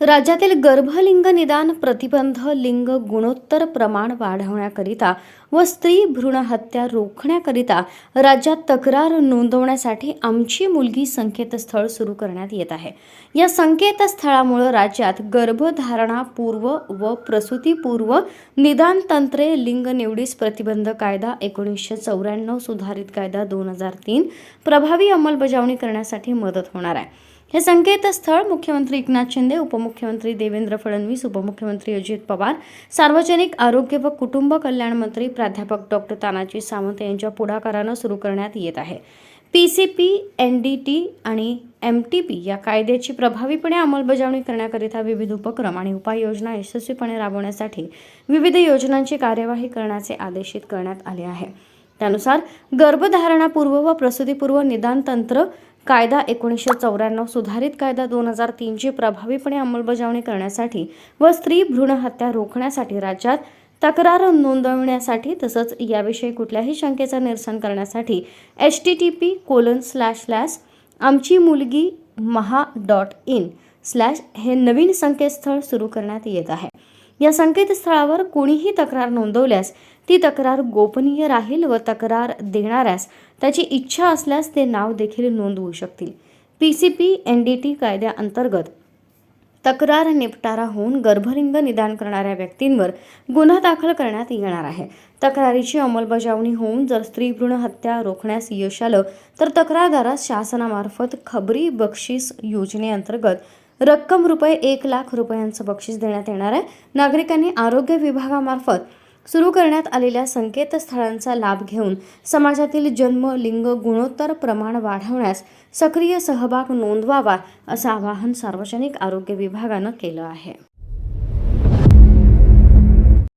राज्यातील गर्भलिंग निदान प्रतिबंध लिंग गुणोत्तर प्रमाण वाढवण्याकरिता व स्त्री भ्रूण हत्या रोखण्याकरिता राज्यात तक्रार नोंदवण्यासाठी आमची मुलगी संकेतस्थळ सुरू करण्यात येत आहे. या संकेतस्थळामुळे राज्यात गर्भधारणापूर्व व प्रसूतीपूर्व निदान तंत्रे लिंग निवडीस प्रतिबंध कायदा एकोणीसशे चौऱ्याण्णव सुधारित कायदा दोन हजार तीन प्रभावी अंमलबजावणी करण्यासाठी मदत होणार आहे. हे संकेतस्थळ मुख्यमंत्री एकनाथ शिंदे उपमुख्यमंत्री देवेंद्र फडणवीस उपमुख्यमंत्री अजित पवार सार्वजनिक आरोग्य व कुटुंब कल्याण मंत्री प्राध्यापक डॉक्टर तानाजी सावंत यांच्या पुढाकारानं सुरू करण्यात येत आहे. P C P N D T आणि एम टी पी या कायद्याची प्रभावीपणे अंमलबजावणी करण्याकरिता विविध उपक्रम आणि उपाययोजना यशस्वीपणे राबवण्यासाठी विविध योजनांची कार्यवाही करण्याचे आदेशित करण्यात आले आहे. त्यानुसार गर्भधारणापूर्व व प्रसूतीपूर्व निदान तंत्र कायदा एकोणीसशे चौऱ्याण्णव सुधारित कायदा दोन हजार तीनची प्रभावीपणे अंमलबजावणी करण्यासाठी व स्त्री भ्रूण हत्या रोखण्यासाठी राज्यात तक्रार नोंदवण्यासाठी तसंच याविषयी कुठल्याही शंकेचं निरसन करण्यासाठी H T T P colon slash slash आमची मुलगी महा डॉट इन स्लॅश हे नवीन संकेतस्थळ सुरू करण्यात येत आहे. या संकेतस्थळावर कोणीही तक्रार नोंदवल्यास ती तक्रार गोपनीय राहील व तक्रार देणाऱ्यास त्याची इच्छा असल्यास ते नाव देखील नोंदवू शकतील. P C P N D T कायद्याअंतर्गत तक्रार निपटारा होऊन गर्भलिंग निदान करणाऱ्या व्यक्तींवर गुन्हा दाखल करण्यात येणार आहे. तक्रारीची अंमलबजावणी होऊन जर स्त्री भ्रूण हत्या रोखण्यास यश आलं तर तक्रारदारास शासनामार्फत खबरी बक्षीस योजनेअंतर्गत रक्कम रुपये एक लाख रुपयांचं बक्षीस देण्यात येणार आहे. नागरिकांनी आरोग्य विभागामार्फत सुरू करण्यात आलेल्या संकेतस्थळांचा लाभ घेऊन समाजातील जन्म लिंग गुणोत्तर प्रमाण वाढवण्यास सक्रिय सहभाग नोंदवावा असं आवाहन सार्वजनिक आरोग्य विभागानं केलं आहे.